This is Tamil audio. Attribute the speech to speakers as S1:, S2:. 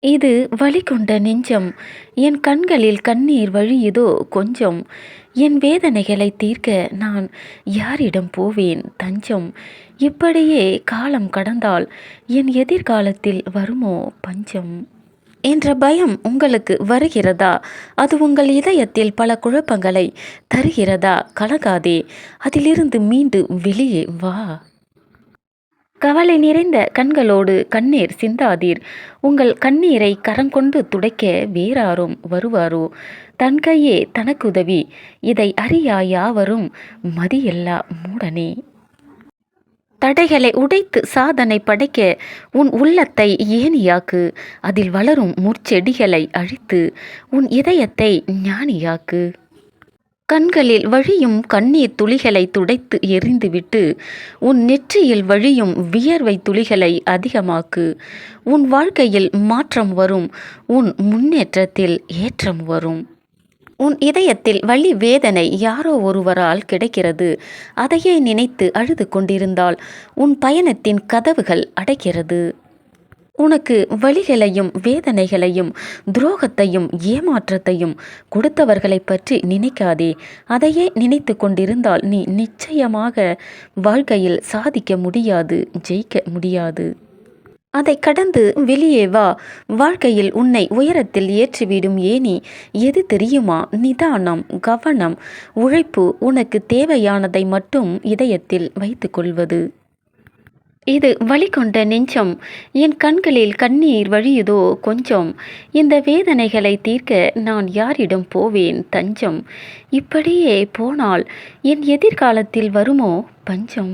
S1: இது வலி கொண்ட நெஞ்சம். என் கண்களில் கண்ணீர் வழியுதோ கொஞ்சம். என் வேதனைகளை தீர்க்க நான் யாரிடம் போவேன் தஞ்சம்? இப்படியே காலம் கடந்தால் என் எதிர்காலத்தில் வருமோ பஞ்சம்? என்ற பயம் உங்களுக்கு வருகிறதா? அது உங்கள் இதயத்தில் பல குழப்பங்களை தருகிறதா? கலகாதே அதிலிருந்து மீண்டு வெளியே வா. கவலை நிறைந்த கண்களோடு கண்ணீர் சிந்தாதீர். உங்கள் கண்ணீரை கரங்கொண்டு துடைக்க வேறாரும் வருவாரோ? தன் கையே தனக்குதவி. இதை அறியா யாவரும்? மதியல்லா மூடனே. தடைகளை உடைத்து சாதனை படைக்க உன் உள்ளத்தை ஏனியாக்கு அதில் வளரும் முற்செடிகளை அழித்து உன் இதயத்தை ஞானியாக்கு. கண்களில் வழியும் கண்ணீர் துளிகளை துடைத்து எறிந்துவிட்டு உன் நெற்றியில் வழியும் வியர்வை துளிகளை அதிகமாக்கு. உன் வாழ்க்கையில் மாற்றம் வரும் உன் முன்னேற்றத்தில் ஏற்றம் வரும். உன் இதயத்தில் வழி வேதனை யாரோ ஒருவரால் கிடைக்கிறது. அதையே நினைத்து அழுது கொண்டிருந்தால் உன் பயணத்தின் கதவுகள் அடைக்கிறது உனக்கு வழிகளையும் வேதனைகளையும் துரோகத்தையும் ஏமாற்றத்தையும் கொடுத்தவர்களை பற்றி நினைக்காதே. அதையே நினைத்து கொண்டிருந்தால் நீ நிச்சயமாக வாழ்க்கையில் சாதிக்க முடியாது ஜெயிக்க முடியாது. அதை கடந்து வெளியே வா. வாழ்க்கையில் உன்னை உயரத்தில் ஏற்றிவிடும் ஏனி. எது தெரியுமா? நிதானம் கவனம் உழைப்பு உனக்கு தேவையானதை மட்டும் இதயத்தில் வைத்துக்கொள்வது இது வழி கொண்ட நெஞ்சம். என் கண்களில் கண்ணீர் வழியுதோ கொஞ்சம். இந்த வேதனைகளை தீர்க்க நான் யாரிடம் போவேன் தஞ்சம். இப்படியே போனால் என் எதிர்காலத்தில் வருமோ பஞ்சம்.